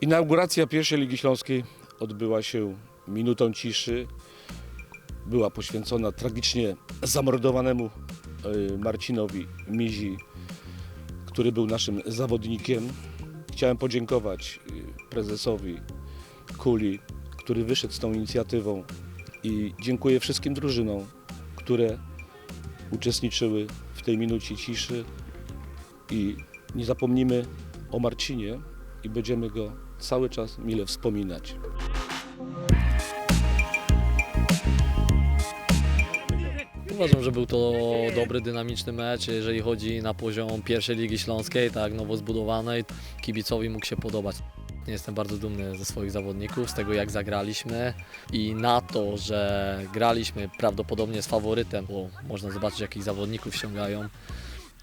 Inauguracja pierwszej Ligi Śląskiej odbyła się minutą ciszy. Była poświęcona tragicznie zamordowanemu y, Marcinowi Mizi, który był naszym zawodnikiem. Chciałem podziękować y, prezesowi Kuli, który wyszedł z tą inicjatywą i dziękuję wszystkim drużynom, które uczestniczyły w tej minucie ciszy i nie zapomnimy o Marcinie i będziemy go cały czas mile wspominać. Uważam, że był to dobry, dynamiczny mecz, jeżeli chodzi na poziom pierwszej Ligi Śląskiej, tak nowo zbudowanej. Kibicowi mógł się podobać. Jestem bardzo dumny ze swoich zawodników, z tego jak zagraliśmy i na to, że graliśmy prawdopodobnie z faworytem, bo można zobaczyć jakich zawodników ściągają,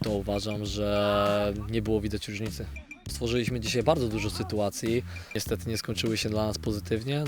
to uważam, że nie było widać różnicy. Stworzyliśmy dzisiaj bardzo dużo sytuacji, niestety nie skończyły się dla nas pozytywnie.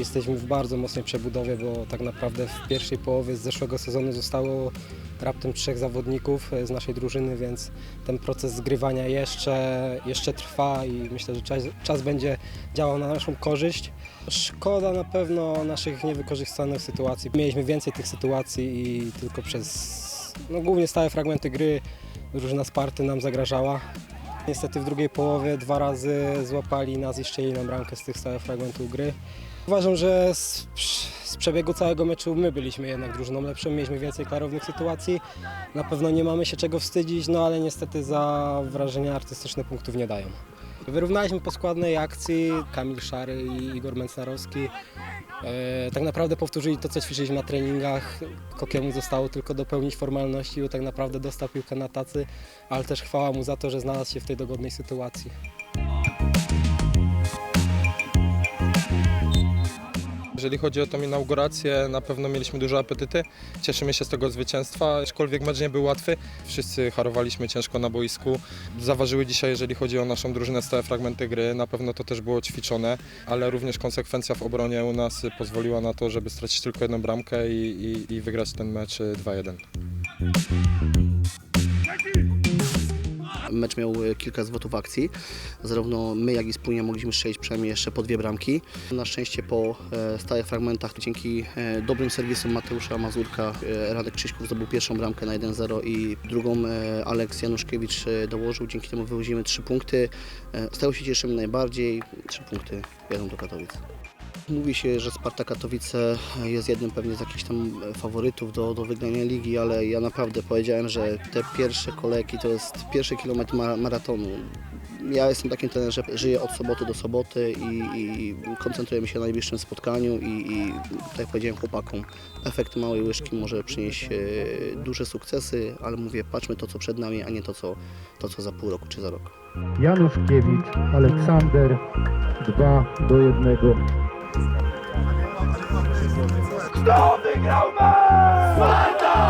Jesteśmy w bardzo mocnej przebudowie, bo tak naprawdę w pierwszej połowie z zeszłego sezonu zostało raptem trzech zawodników e, z naszej drużyny, więc ten proces zgrywania jeszcze, jeszcze trwa i myślę, że czas, czas będzie działał na naszą korzyść. Szkoda na pewno naszych niewykorzystanych sytuacji. Mieliśmy więcej tych sytuacji i tylko przez no, głównie stałe fragmenty gry drużyna Sparty nam zagrażała. Niestety w drugiej połowie dwa razy złapali nas i ścieli nam bramkę z tych stałych fragmentów gry. Uważam, że z, z przebiegu całego meczu my byliśmy jednak drużyną lepszą, mieliśmy więcej klarownych sytuacji. Na pewno nie mamy się czego wstydzić, no ale niestety za wrażenia artystyczne punktów nie dają. Wyrównaliśmy po składnej akcji Kamil Szary i Igor Mencnarowski. E, tak naprawdę powtórzyli to, co ćwiczyliśmy na treningach. Kokiemu zostało tylko dopełnić formalności, bo tak naprawdę dostał piłkę na tacy, ale też chwała mu za to, że znalazł się w tej dogodnej sytuacji. Jeżeli chodzi o tą inaugurację, na pewno mieliśmy duże apetyty. Cieszymy się z tego zwycięstwa, aczkolwiek mecz nie był łatwy. Wszyscy harowaliśmy ciężko na boisku. Zaważyły dzisiaj, jeżeli chodzi o naszą drużynę, stałe fragmenty gry. Na pewno to też było ćwiczone, ale również konsekwencja w obronie u nas pozwoliła na to, żeby stracić tylko jedną bramkę i, i, i wygrać ten mecz 2-1. Mecz miał e, kilka zwrotów akcji. Zarówno my, jak i spójnie mogliśmy strzelić przynajmniej jeszcze po dwie bramki. Na szczęście po e, stałych fragmentach, dzięki e, dobrym serwisom Mateusza Mazurka, Radek Krzyśków zdobył pierwszą bramkę na 1-0 i drugą Aleks Januszkiewicz dołożył. Dzięki temu wywodzimy trzy punkty. Z tego się cieszymy najbardziej. Trzy punkty jadą do Katowic. Mówi się, że Sparta Katowice jest jednym pewnie z jakichś tam faworytów do, do wygrania ligi, ale ja naprawdę powiedziałem, że te pierwsze kolejki to jest pierwszy kilometr ma- maratonu. Ja jestem takim trenerem, że żyję od soboty do soboty i, i koncentrujemy się na najbliższym spotkaniu i, i tak jak powiedziałem chłopakom, efekt małej łyżki może przynieść e, duże sukcesy, ale mówię, patrzmy to co przed nami, a nie to co, to, co za pół roku czy za rok. Januszkiewicz, Aleksander 2 do 1. Kto wygrał mecz?